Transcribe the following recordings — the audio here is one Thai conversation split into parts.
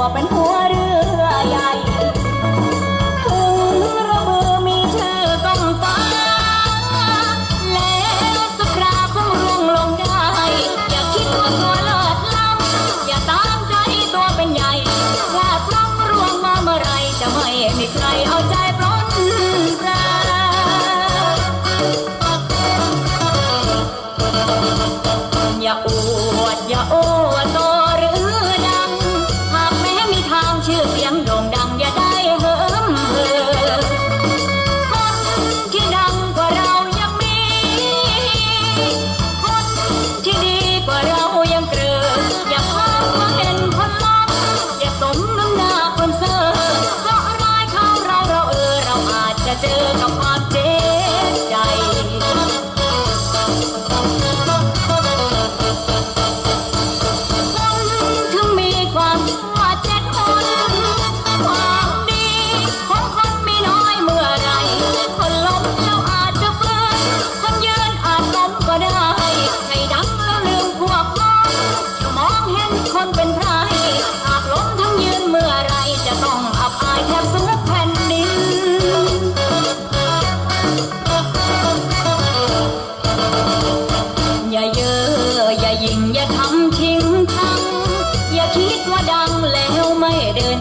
ว่าเป็นหัวเรือ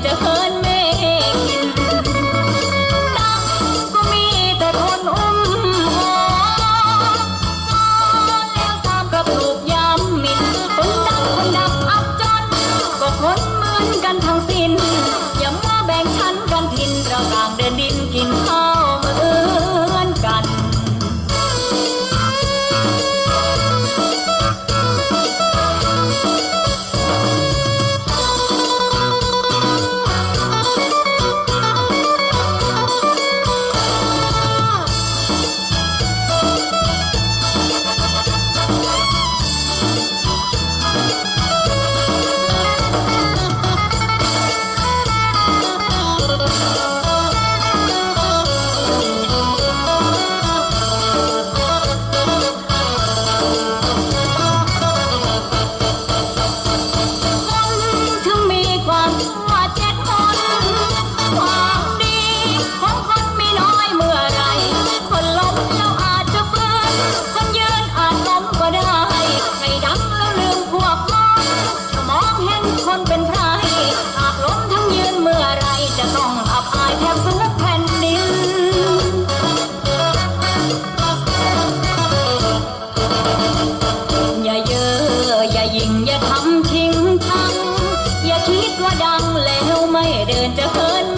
จะเฮินเมกินดังก็มีแต่คนอุ้มหอซ้นแล้วซ้ำกับรูปยามินคนดังคนดับอับจน ก็คนเหมือนกันทั้งสิ้น อย่ามาแบ่งชั้นกันทินระหว่างเดินดินกินข้าว อย่าเยออย่ายิง อย่าทำทิ้งทั้ง อย่าคิดว่าดังแล้วไม่เดินจะเฮิน